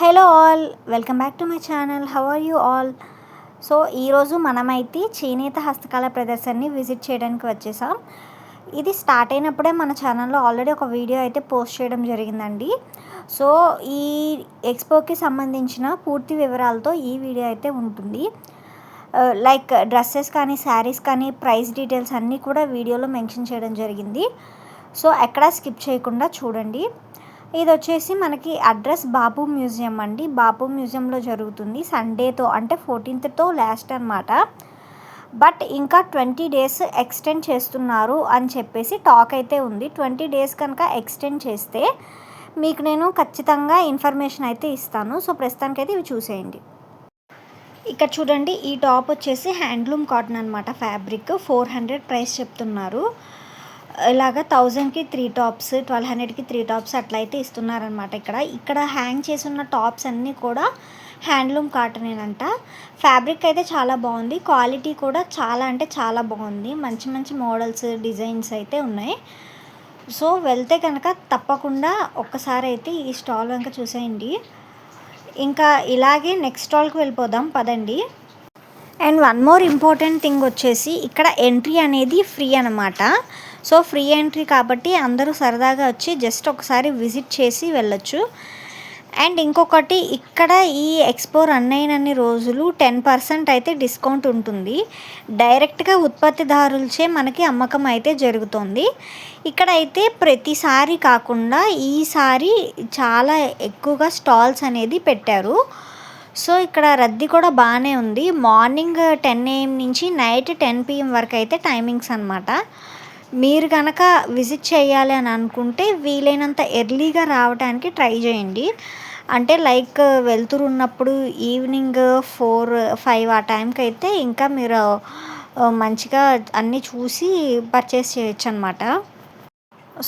Hello all welcome back to my channel. How are you all? So ఈరోజు మనమైతే చేనేత హస్తకళ ప్రదర్శనని విజిట్ చేయడానికి వచ్చేసాం. ఇది స్టార్ట్ అయినప్పుడే మన ఛానల్లో ఆల్రెడీ ఒక వీడియో అయితే పోస్ట్ చేయడం జరిగిందండి. సో ఈ ఎక్స్పోకి సంబంధించిన పూర్తి వివరాలతో ఈ వీడియో అయితే ఉంటుంది. లైక్ డ్రెస్సెస్ కానీ శారీస్ కానీ ప్రైస్ డీటెయిల్స్ అన్నీ కూడా వీడియోలో మెన్షన్ చేయడం జరిగింది. సో ఎక్కడా స్కిప్ చేయకుండా చూడండి. ఇది వచ్చేసి మనకి అడ్రస్ బాపు మ్యూజియం అండి. బాపు మ్యూజియంలో జరుగుతుంది. సండేతో అంటే ఫోర్టీన్త్తో లాస్ట్ అనమాట బట్ ఇంకా ట్వంటీ డేస్ ఎక్స్టెండ్ చేస్తున్నారు అని చెప్పేసి టాక్ అయితే ఉంది. ట్వంటీ డేస్ కనుక ఎక్స్టెండ్ చేస్తే మీకు నేను ఖచ్చితంగా ఇన్ఫర్మేషన్ అయితే ఇస్తాను. సో ప్రస్తుతానికైతే ఇవి చూసేయండి. ఇక్కడ చూడండి ఈ టాప్ వచ్చేసి హ్యాండ్లూమ్ కాటన్ అనమాట ఫ్యాబ్రిక్. ఫోర్ హండ్రెడ్ ప్రైస్ చెప్తున్నారు. ఇలాగ థౌజండ్కి త్రీ టాప్స్ ట్వెల్వ్ హండ్రెడ్కి త్రీ టాప్స్ అట్లా అయితే ఇస్తున్నారనమాట ఇక్కడ. ఇక్కడ హ్యాంగ్ చేసి ఉన్న టాప్స్ అన్నీ కూడా హ్యాండ్లూమ్ కాటనేనంట ఫ్యాబ్రిక్ అయితే చాలా బాగుంది. క్వాలిటీ కూడా చాలా అంటే చాలా బాగుంది. మంచి మంచి మోడల్స్ డిజైన్స్ అయితే ఉన్నాయి. సో వెళ్తే కనుక తప్పకుండా ఒక్కసారి అయితే ఈ స్టాల్ కనుక చూసేయండి. ఇంకా ఇలాగే నెక్స్ట్ స్టాల్కి వెళ్ళిపోదాం. పదండి. And one more important thing వచ్చేసి ఇక్కడ ఎంట్రీ అనేది ఫ్రీ అనమాట సో ఫ్రీ ఎంట్రీ కాబట్టి అందరూ సరదాగా వచ్చి జస్ట్ ఒకసారి విజిట్ చేసి వెళ్ళొచ్చు. అండ్ ఇంకొకటి ఇక్కడ ఈ ఎక్స్పో రన్ అయినన్ని రోజులు టెన్ పర్సెంట్ అయితే డిస్కౌంట్ ఉంటుంది. డైరెక్ట్గా ఉత్పత్తిదారులచే మనకి అమ్మకం అయితే జరుగుతుంది. ఇక్కడ అయితే ప్రతిసారి కాకుండా ఈసారి చాలా ఎక్కువగా స్టాల్స్ అనేది పెట్టారు. సో ఇక్కడ రద్దీ కూడా బాగానే ఉంది. మార్నింగ్ టెన్ ఏఎం నుంచి నైట్ టెన్ పిఎం వరకు అయితే టైమింగ్స్ అనమాట మీరు కనుక విజిట్ చేయాలి అని అనుకుంటే వీలైనంత ఎర్లీగా రావడానికి ట్రై చేయండి. అంటే లైక్ వెళ్తురు ఉన్నప్పుడు ఈవినింగ్ ఫోర్ ఫైవ్ ఆ టైంకి అయితే ఇంకా మీరు మంచిగా అన్నీ చూసి పర్చేస్ చేయొచ్చు అనమాట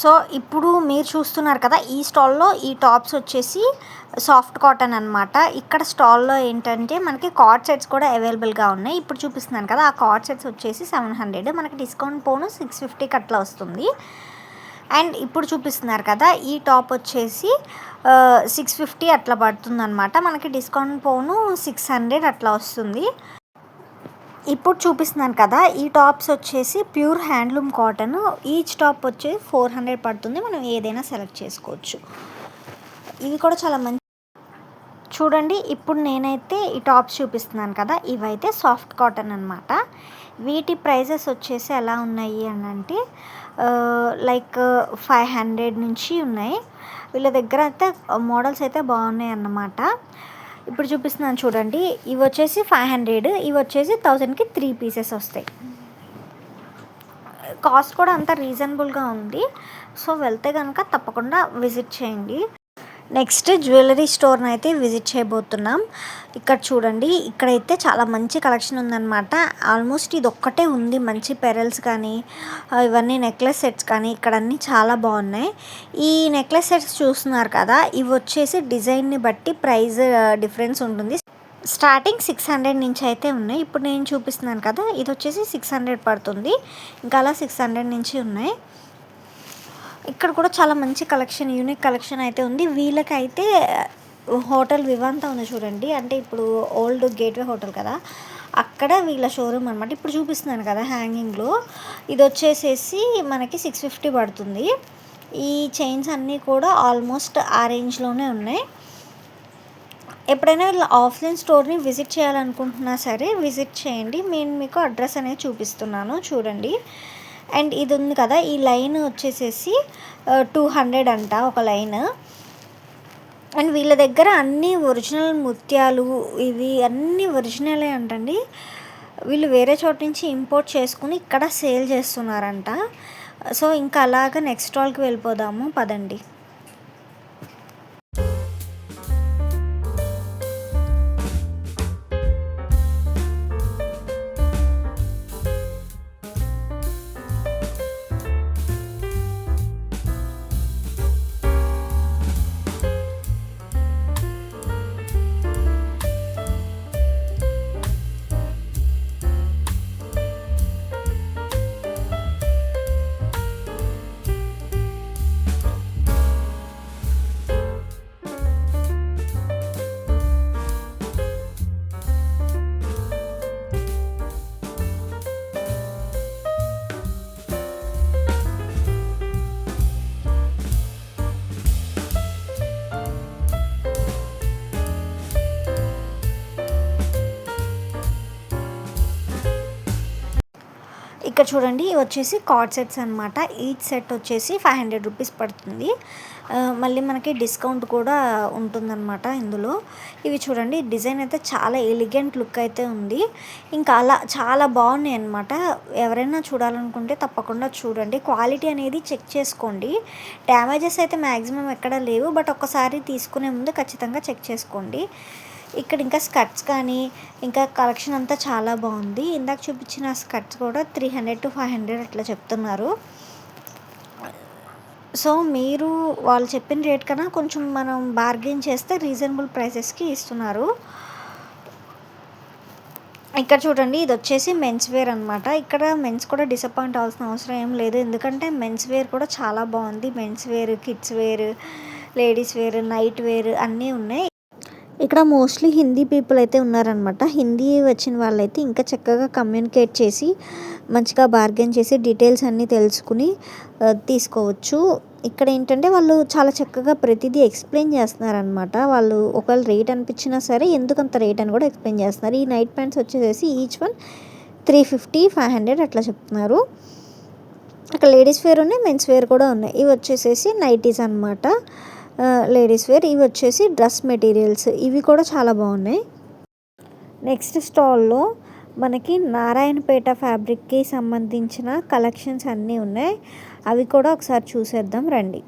సో ఇప్పుడు మీరు చూస్తున్నారు కదా ఈ స్టాల్లో ఈ టాప్స్ వచ్చేసి సాఫ్ట్ కాటన్ అనమాట ఇక్కడ స్టాల్లో ఏంటంటే మనకి కార్డ్ సెట్స్ కూడా అవైలబుల్గా ఉన్నాయి. ఇప్పుడు చూపిస్తున్నాను కదా ఆ కార్డ్ సెట్స్ వచ్చేసి సెవెన్ హండ్రెడ్. మనకి డిస్కౌంట్ పోను సిక్స్ ఫిఫ్టీకి అట్లా వస్తుంది. అండ్ ఇప్పుడు చూపిస్తున్నారు కదా ఈ టాప్ వచ్చేసి సిక్స్ ఫిఫ్టీ అట్లా పడుతుందన్నమాట. మనకి డిస్కౌంట్ పోను సిక్స్ హండ్రెడ్ అట్లా వస్తుంది. ఇప్పుడు చూపిస్తున్నాను కదా ఈ టాప్స్ వచ్చేసి pure handloom cotton. Each top వచ్చేసి ఫోర్ హండ్రెడ్ పడుతుంది. మనం ఏదైనా సెలెక్ట్ చేసుకోవచ్చు. ఇవి కూడా చాలా మంచి చూడండి ఇప్పుడు నేనైతే ఈ టాప్స్ చూపిస్తున్నాను కదా ఇవైతే సాఫ్ట్ కాటన్ అనమాట వీటి ప్రైజెస్ వచ్చేసి ఎలా ఉన్నాయి అని అంటే లైక్ ఫైవ్ హండ్రెడ్ నుంచి ఉన్నాయి. వీళ్ళ దగ్గర అయితే మోడల్స్ అయితే బాగున్నాయి అన్నమాట. ఇప్పుడు చూపిస్తున్నాను చూడండి. ఇవి వచ్చేసి ఫైవ్ హండ్రెడ్ ఇవి వచ్చేసి థౌజండ్కి త్రీ పీసెస్ వస్తాయి. కాస్ట్ కూడా అంత రీజనబుల్గా ఉంది. సో వెళ్తే కనుక తప్పకుండా విజిట్ చేయండి. నెక్స్ట్ జ్యువెలరీ స్టోర్ని అయితే విజిట్ చేయబోతున్నాం. ఇక్కడ చూడండి ఇక్కడైతే చాలా మంచి కలెక్షన్ ఉందన్నమాట. ఆల్మోస్ట్ ఇది ఒక్కటే ఉంది మంచి పెరల్స్ కానీ ఇవన్నీ నెక్లెస్ సెట్స్ కానీ ఇక్కడ అన్నీ చాలా బాగున్నాయి. ఈ నెక్లెస్ సెట్స్ చూస్తున్నారు కదా ఇవి వచ్చేసి డిజైన్ని బట్టి ప్రైస్ డిఫరెన్స్ ఉంటుంది. స్టార్టింగ్ సిక్స్ హండ్రెడ్ నుంచి అయితే ఉన్నాయి. ఇప్పుడు నేను చూపిస్తున్నాను కదా ఇది వచ్చేసి సిక్స్ హండ్రెడ్ పడుతుంది. ఇంకా అలా సిక్స్ హండ్రెడ్ నుంచి ఉన్నాయి. ఇక్కడ కూడా చాలా మంచి కలెక్షన్ యూనిక్ కలెక్షన్ అయితే ఉంది. వీళ్ళకైతే హోటల్ వివాంత ఉంది చూడండి. అంటే ఇప్పుడు ఓల్డ్ గేట్వే హోటల్ కదా. అక్కడ వీళ్ళ షోరూమ్ అనమాట ఇప్పుడు చూపిస్తున్నాను కదా హ్యాంగింగ్లో ఇది వచ్చేసేసి మనకి సిక్స్ ఫిఫ్టీ పడుతుంది. ఈ చైన్స్ అన్నీ కూడా ఆల్మోస్ట్ ఆ రేంజ్లోనే ఉన్నాయి. ఎప్పుడైనా వీళ్ళ ఆఫ్లైన్ స్టోర్ని విజిట్ చేయాలనుకుంటున్నా సరే విజిట్ చేయండి. నేను మీకు అడ్రస్ అనేది చూపిస్తున్నాను. చూడండి. అండ్ ఇది ఉంది కదా ఈ లైన్ వచ్చేసేసి టూ హండ్రెడ్ అంట ఒక లైన్. అండ్ వీళ్ళ దగ్గర అన్ని ఒరిజినల్ ముత్యాలు ఇవి అన్నీ ఒరిజినలే అంటండి. వీళ్ళు వేరే చోట నుంచి ఇంపోర్ట్ చేసుకుని ఇక్కడ సేల్ చేస్తున్నారంట. సో ఇంకా అలాగ నెక్స్ట్ వాళ్ళకి వెళ్ళిపోదాము పదండి. ఇక్కడ చూడండి ఇవి వచ్చేసి కార్డ్ సెట్స్ అనమాట ఈచ్ సెట్ వచ్చేసి ఫైవ్ హండ్రెడ్ రూపీస్ పడుతుంది. మళ్ళీ మనకి డిస్కౌంట్ కూడా ఉంటుందన్నమాట ఇందులో. ఇవి చూడండి డిజైన్ అయితే చాలా ఎలిగెంట్ లుక్ అయితే ఉంది. ఇంకా అలా చాలా బాగున్నాయి అనమాట ఎవరైనా చూడాలనుకుంటే తప్పకుండా చూడండి. క్వాలిటీ అనేది చెక్ చేసుకోండి. డ్యామేజెస్ అయితే మ్యాక్సిమం ఎక్కడ లేవు బట్ ఒక్కసారి తీసుకునే ముందు ఖచ్చితంగా చెక్ చేసుకోండి. ఇక్కడ ఇంకా స్కర్ట్స్ కానీ ఇంకా కలెక్షన్ అంతా చాలా బాగుంది. ఇందాక చూపించిన స్కర్ట్స్ కూడా three hundred to five hundred అట్లా చెప్తున్నారు. సో మీరు వాళ్ళు చెప్పిన రేట్ కన్నా కొంచెం మనం బార్గెన్ చేస్తే రీజనబుల్ ప్రైసెస్కి ఇస్తున్నారు. ఇక్కడ చూడండి ఇది వచ్చేసి మెన్స్ వేర్ అనమాట ఇక్కడ మెన్స్ కూడా డిసప్పాయింట్ అవ్వాల్సిన అవసరం ఏం లేదు. ఎందుకంటే మెన్స్ వేర్ కూడా చాలా బాగుంది. Men's wear kids wear ladies wear night wear అన్నీ ఉన్నాయి. ఇక్కడ మోస్ట్లీ హిందీ పీపుల్ అయితే ఉన్నారనమాట హిందీ వచ్చిన వాళ్ళైతే ఇంకా చక్కగా కమ్యూనికేట్ చేసి మంచిగా బార్గెన్ చేసి డీటెయిల్స్ అన్నీ తెలుసుకుని తీసుకోవచ్చు. ఇక్కడ ఏంటంటే వాళ్ళు చాలా చక్కగా ప్రతిదీ ఎక్స్ప్లెయిన్ చేస్తున్నారనమాట వాళ్ళు ఒకవేళ రేట్ అనిపించినా సరే ఎందుకు అంత రేట్ అని కూడా ఎక్స్ప్లెయిన్ చేస్తున్నారు. ఈ నైట్ ప్యాంట్స్ వచ్చేసి each one three fifty five hundred అట్లా చెప్తున్నారు. అక్కడ లేడీస్ వేర్ ఉన్నాయి మెన్స్ వేర్ కూడా ఉన్నాయి. ఇవి వచ్చేసేసి నైటీస్ అనమాట లేడీస్ వేర్ ఇవి వచ్చేసి డ్రెస్ మెటీరియల్స్ ఇవి కూడా చాలా బాగున్నాయి. నెక్స్ట్ స్టాల్లో మనకి నారాయణపేట ఫ్యాబ్రిక్కి సంబంధించిన కలెక్షన్స్ అన్నీ ఉన్నాయి. అవి కూడా ఒకసారి చూసేద్దాం రండి.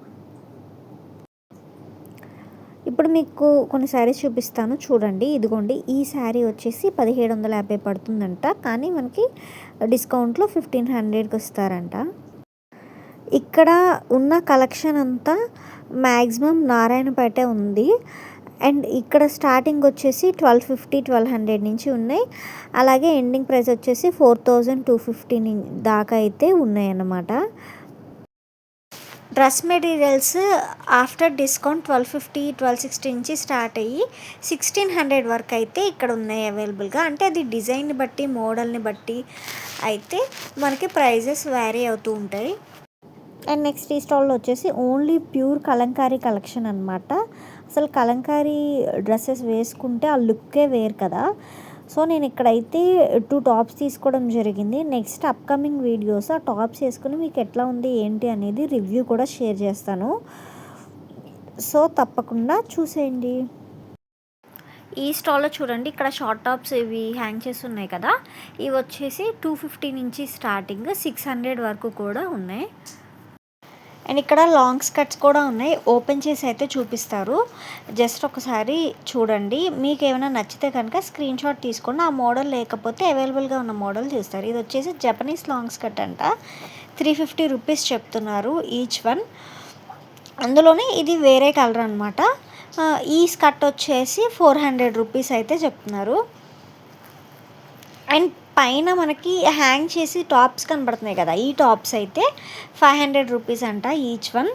ఇప్పుడు మీకు కొన్ని శారీస్ చూపిస్తాను. చూడండి. ఇదిగోండి. ఈ శారీ వచ్చేసి పదిహేడు వందల యాభై పడుతుందంట. కానీ మనకి డిస్కౌంట్లో ఫిఫ్టీన్ హండ్రెడ్కి వస్తారంట. ఇక్కడ ఉన్న కలెక్షన్ అంతా మ్యాక్సిమం నారాయణపేటే ఉంది. అండ్ ఇక్కడ స్టార్టింగ్ వచ్చేసి ట్వెల్వ్ ఫిఫ్టీ ట్వెల్వ్ హండ్రెడ్ నుంచి ఉన్నాయి. అలాగే ఎండింగ్ ప్రైస్ వచ్చేసి ఫోర్ థౌజండ్ టూ ఫిఫ్టీ దాకా అయితే ఉన్నాయన్నమాట. Dress materials after discount twelve fifty twelve sixty నుంచి స్టార్ట్ అయ్యి సిక్స్టీన్ హండ్రెడ్ వరకు అయితే ఇక్కడ ఉన్నాయి అవైలబుల్గా. అంటే అది డిజైన్ని బట్టి మోడల్ని బట్టి అయితే మనకి ప్రైజెస్ వ్యారీ అవుతూ ఉంటాయి. అండ్ నెక్స్ట్ ఈ స్టాల్లో వచ్చేసి ఓన్లీ ప్యూర్ కలంకారీ కలెక్షన్ అనమాట అసలు కలంకారీ డ్రెస్సెస్ వేసుకుంటే ఆ లుక్కే వేరు కదా. సో నేను ఇక్కడైతే టూ టాప్స్ తీసుకోవడం జరిగింది. నెక్స్ట్ అప్కమింగ్ వీడియోస్ ఆ టాప్స్ వేసుకుని మీకు ఎట్లా ఉంది ఏంటి అనేది రివ్యూ కూడా షేర్ చేస్తాను. సో తప్పకుండా చూసేయండి. ఈ స్టాల్లో చూడండి ఇక్కడ షార్ట్ టాప్స్ ఇవి హ్యాంగ్ చేసి ఉన్నాయి కదా. ఇవి వచ్చేసి టూ ఫిఫ్టీ నుంచి స్టార్టింగ్ సిక్స్ హండ్రెడ్ వరకు కూడా ఉన్నాయి. అండ్ ఇక్కడ లాంగ్ స్కర్ట్స్ కూడా ఉన్నాయి. ఓపెన్ చేసి అయితే చూపిస్తారు. జస్ట్ ఒకసారి చూడండి. మీకు ఏమైనా నచ్చితే కనుక స్క్రీన్ షాట్ తీసుకోండి. ఆ మోడల్ లేకపోతే అవైలబుల్గా ఉన్న మోడల్ చూస్తారు ఇది వచ్చేసి జపనీస్ లాంగ్ స్కర్ట్ అంట. త్రీ ఫిఫ్టీ రూపీస్ చెప్తున్నారు ఈచ్ వన్. అందులోనే ఇది వేరే కలర్ అనమాట ఈ స్కర్ట్ వచ్చేసి ఫోర్ హండ్రెడ్ రూపీస్ అయితే చెప్తున్నారు. అండ్ పైన మనకి హ్యాంగ్ చేసి టాప్స్ కనబడుతున్నాయి కదా. ఈ టాప్స్ అయితే ఫైవ్ హండ్రెడ్ రూపీస్ అంట ఈచ్ వన్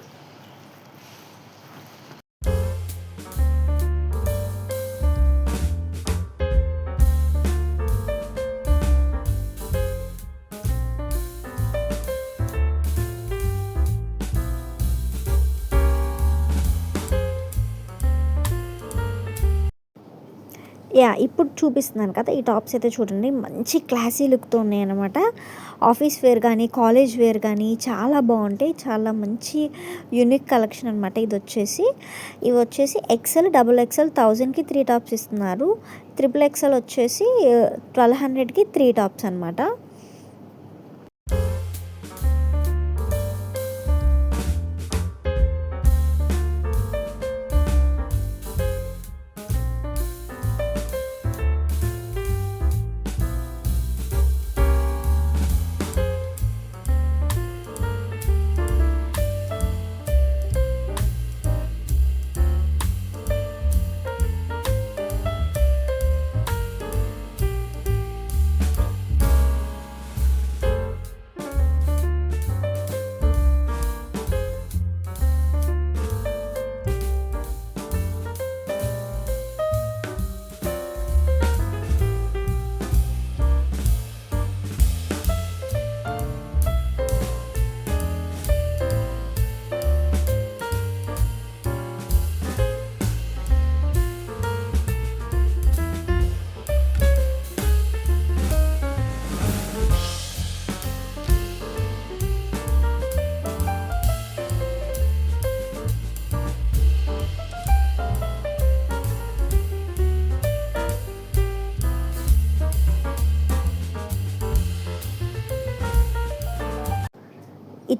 యా ఇప్పుడు చూపిస్తున్నాను కదా ఈ టాప్స్ అయితే చూడండి. మంచి క్లాసీ లుక్తో ఉన్నాయి అనమాట ఆఫీస్ వేర్ కానీ కాలేజ్ వేర్ కానీ చాలా బాగుంటాయి. చాలా మంచి యూనిక్ కలెక్షన్ అనమాట ఇది వచ్చేసి. ఇవి వచ్చేసి ఎక్సెల్ డబుల్ ఎక్సెల్ థౌజండ్కి త్రీ టాప్స్ ఇస్తున్నారు. త్రిపుల్ ఎక్సెల్ వచ్చేసి ట్వెల్వ్ హండ్రెడ్కి త్రీ టాప్స్ అనమాట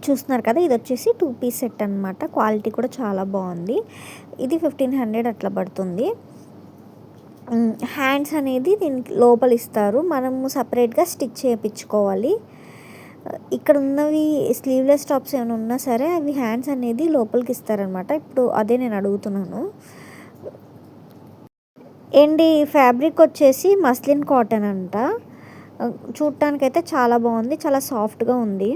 చూస్తున్నారు కదా ఇది వచ్చేసి టూ పీస్ సెట్ అనమాట క్వాలిటీ కూడా చాలా బాగుంది. ఇది ఫిఫ్టీన్ హండ్రెడ్ అట్లా పడుతుంది. హ్యాండ్స్ అనేది దీనికి లోపల ఇస్తారు. మనము సపరేట్గా స్టిచ్ చేయించుకోవాలి. ఇక్కడ ఉన్నవి స్లీవ్లెస్ టాప్స్ ఏమైనా ఉన్నా సరే అవి హ్యాండ్స్ అనేది లోపలికి ఇస్తారనమాట ఇప్పుడు అదే నేను అడుగుతున్నాను. ఏంటి ఫ్యాబ్రిక్ వచ్చేసి మస్లిన్ కాటన్ అంట. చూడటానికైతే చాలా బాగుంది చాలా సాఫ్ట్గా ఉంది.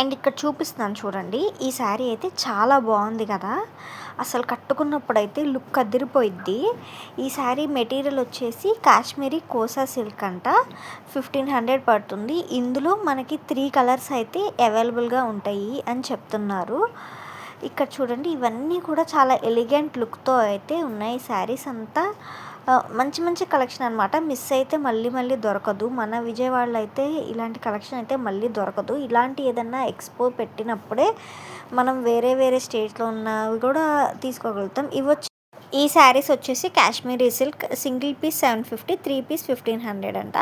అండ్ ఇక్కడ చూపిస్తున్నాను చూడండి. ఈ శారీ అయితే చాలా బాగుంది కదా. అసలు కట్టుకున్నప్పుడు అయితే లుక్ అదిరిపోయిద్ది. ఈ శారీ మెటీరియల్ వచ్చేసి కాశ్మీరీ కోసా సిల్క్ అంట. ఫిఫ్టీన్ హండ్రెడ్ పడుతుంది. ఇందులో మనకి త్రీ కలర్స్ అయితే అవైలబుల్గా ఉంటాయి అని చెప్తున్నారు. ఇక్కడ చూడండి ఇవన్నీ కూడా చాలా ఎలిగెంట్ లుక్తో అయితే ఉన్నాయి. శారీస్ అంతా మంచి మంచి కలెక్షన్ అనమాట మిస్ అయితే మళ్ళీ మళ్ళీ దొరకదు. మన విజయవాడలో అయితే ఇలాంటి కలెక్షన్ అయితే మళ్ళీ దొరకదు. ఇలాంటి ఏదన్నా ఎక్స్పో పెట్టినప్పుడే మనం వేరే వేరే స్టేట్స్లో ఉన్నవి కూడా తీసుకోగలుగుతాం. ఇవి వచ్చి ఈ శారీస్ వచ్చేసి Kashmiri silk single piece seven fifty three piece fifteen hundred అంట.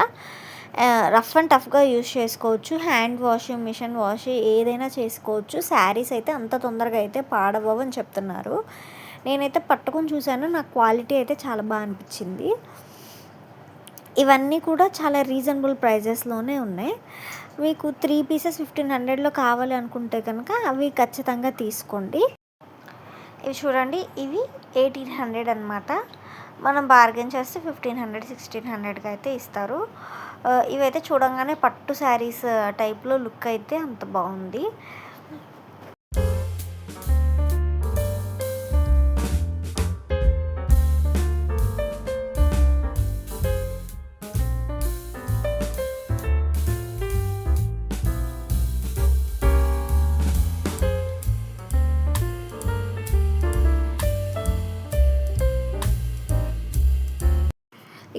రఫ్ అండ్ టఫ్గా యూజ్ చేసుకోవచ్చు. హ్యాండ్ వాషింగ్ మిషన్ వాష్ ఏదైనా చేసుకోవచ్చు. శారీస్ అయితే అంత తొందరగా అయితే పాడవని అని చెప్తున్నారు. నేనైతే పట్టుకొని చూశాను నాకు క్వాలిటీ అయితే చాలా బాగా అనిపించింది. ఇవన్నీ కూడా చాలా రీజనబుల్ ప్రైజెస్లోనే ఉన్నాయి. మీకు త్రీ పీసెస్ ఫిఫ్టీన్ హండ్రెడ్లో కావాలి అనుకుంటే కనుక అవి ఖచ్చితంగా తీసుకోండి. ఇవి చూడండి ఇవి ఎయిటీన్ హండ్రెడ్ అనమాట మనం బార్గెన్ చేస్తే ఫిఫ్టీన్ హండ్రెడ్ సిక్స్టీన్ హండ్రెడ్కి అయితే ఇస్తారు. ఇవైతే చూడంగానే పట్టు శారీస్ టైప్లో లుక్ అయితే అంత బాగుంది.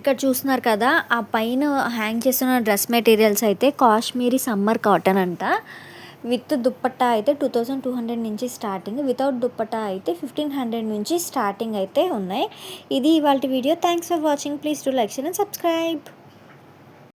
ఇక్కడ చూస్తున్నారు కదా ఆ పైన హ్యాంగ్ చేస్తున్న డ్రెస్ మెటీరియల్స్ అయితే కాశ్మీరీ సమ్మర్ కాటన్ అంట. విత్ దుప్పట్టా అయితే టూ థౌజండ్ టూ హండ్రెడ్ నుంచి స్టార్టింగ్ వితౌట్ దుప్పట్టా అయితే ఫిఫ్టీన్ హండ్రెడ్ నుంచి స్టార్టింగ్ అయితే ఉన్నాయి. ఇది ఇవాళ video. Thanks for watching please to like share and subscribe